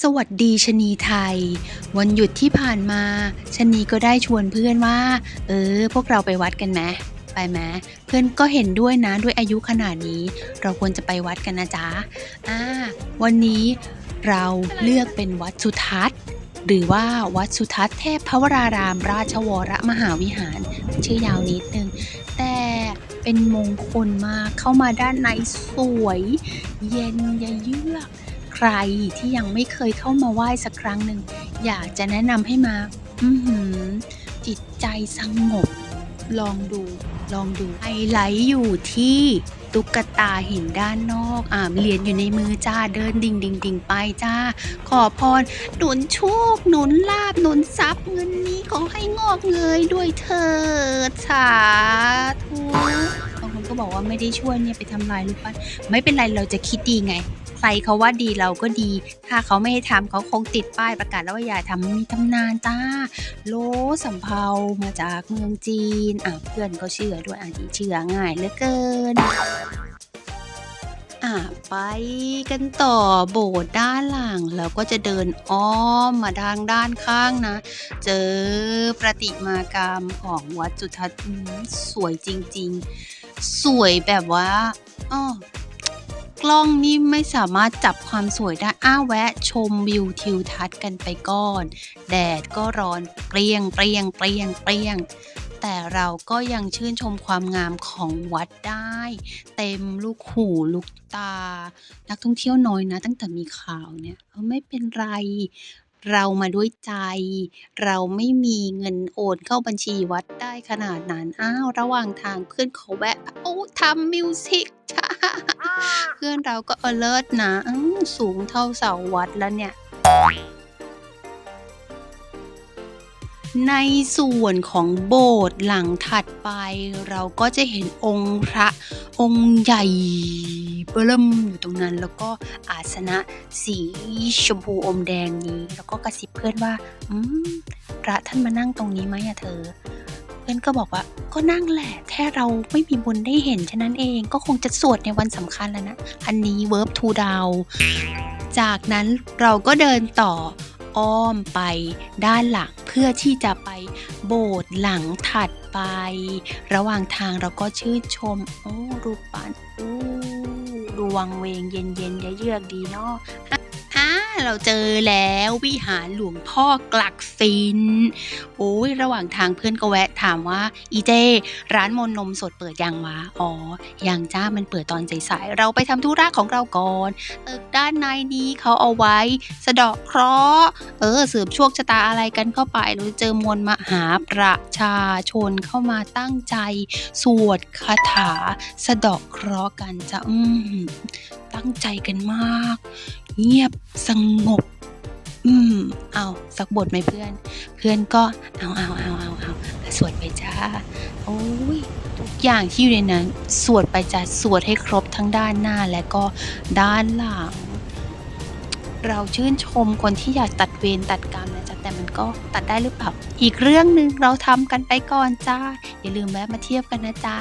สวัสดีชะนีไทย วันหยุดที่ผ่านมาชะนีก็ได้ชวนเพื่อนว่า เออ พวกเราไปวัดกันไหมไปไหมเพื่อนก็เห็นด้วยนะด้วยอายุขนาดนี้ เราควรจะไปวัดกันนะจ๊ะอ่าวันนี้เราเลือกเป็นวัดสุทัศน์ หรือว่าวัดสุทัศน์เทพพระวราราม ราชวรมหาวิหาร ชื่อยาวนิดนึง แต่เป็นมงคลมากเข้ามาด้านในสวย เย็นยเยือก รที่ยังไม่เคยเข้ามาไหว้สักครั้งหนึ่ง อยากจะแนะนำให้มา อือหือจิตใจสงบ ลองดู ลองดูไฮไลท์อยู่ที่ตุ๊กตาหินด้านนอกอ่าเหรียญอยู่ในมือจ้า เดินดิ่งดิ่งดิ่งไปจ้า ขอพร หนุนโชค หนุนลาบ หนุนทรัพย์เงินนี้ขอให้งอกเงยด้วยเถิดสาธุบางคนก็บอกว่าไม่ได้ช่วยเนี่ยไปทำลายรูปปั้นไม่เป็นไรเราจะคิดดีไง ใครเขาว่าดีเราก็ดี ถ้าเขาไม่ให้ทำเขาคงติดป้ายประกาศแล้วว่าอย่าทำมีตำนานจ้า โลสำเภามาจากเมืองจีนอะเพื่อนก็เชื่อด้วยอะเชื่อง่ายเหลือเกินอะไปกันต่อโบสถ์ด้านหลังแล้วก็จะเดินอ้อมมาทางด้านข้างนะ เจอประติมากรรมของวัดจุทัศน์สวยจริงๆ สวยแบบว่าอ้อ กล้องนี่ไม่สามารถจับความสวยได้อ้าแวะ ชมวิวทิวทัศน์กันไปก่อน แดดก็ร้อนเปรี้ยงเปรี้ยงเปรี้ยงเปรี้ยง แต่เราก็ยังชื่นชมความงามของวัดได้ เต็มลูกหูลูกตา นักท่องเที่ยวน้อยนะ ตั้งแต่มีข่าวเนี่ยไม่เป็นไรเรามาด้วยใจ เราไม่มีเงินโอนเข้าบัญชีวัดได้ขนาดนั้น อ้าว ระหว่างทางเพื่อนเขาแวะ โอ้ทำมิวสิก เพื่อนเราก็ alert นะสูงเท่าเสาวัดแล้วเนี่ย ในส่วนของโบสถ์หลังถัดไป เราก็จะเห็นองค์พระองค์ใหญ่เบิ่มอยู่ตรงนั้น แล้วก็อาสนะสีชมพูอมแดงนี้ แล้วก็กระซิบเพื่อนว่า อืมพระท่านมานั่งตรงนี้ไหมอะเธอ เพื่อนก็บอกว่าก็นั่งแหละ แค่เราไม่มีบุญได้เห็นฉะนั้นเองก็คงจะสวดในวันสำคัญแล้วนะ อันนี้เวิร์บทูดาวจากนั้นเราก็เดินต่ออ้อมไปด้านหลังเพื่อที่จะไปโบสถ์หลังถัดไป ระหว่างทางเราก็ชื่นชม โอ้รูปปั้นโอ้ดวงเวงเย็นเย็นเยือกๆดีเนาะอะอ่า เราเจอแล้ววิหารหลวงพ่อกลักฟินโอ้ยระหว่างทางเพื่อนก็แวะถามว่า อีเจ ร้านมนนมสดเปิดยังวะอ๋อยังจ้ามันเปิดตอนสายๆเราไปทำธุระของเราก่อนตึกด้านในนี้เขาเอาไว้ สะเดาะเคราะห์เออเสริมโชคชะตาอะไรกันเข้าไปหรือเจอมวลมหาประชาชนเข้ามาตั้งใจ สวดคาถา สะเดาะเคราะห์กันจะอืมตั้งใจกันมาก เงียบ งบ อืม เอาสักบทไหมเพื่อน เพื่อนก็เอาเอาเอาเอาเอาสวดไปจ้า โอ้ยทุกอย่างที่อยู่ในนั้น สวดไปจ้าสวดให้ครบทั้งด้านหน้าและก็ด้านหลัง เราชื่นชมคนที่อยากตัดเวรตัดกรรมนะจ๊ะแต่มันก็ตัดได้หรือเปล่า อีกเรื่องหนึ่งเราทำกันไปก่อนจ้า อย่าลืมแวะมาเทียบกันนะจ้า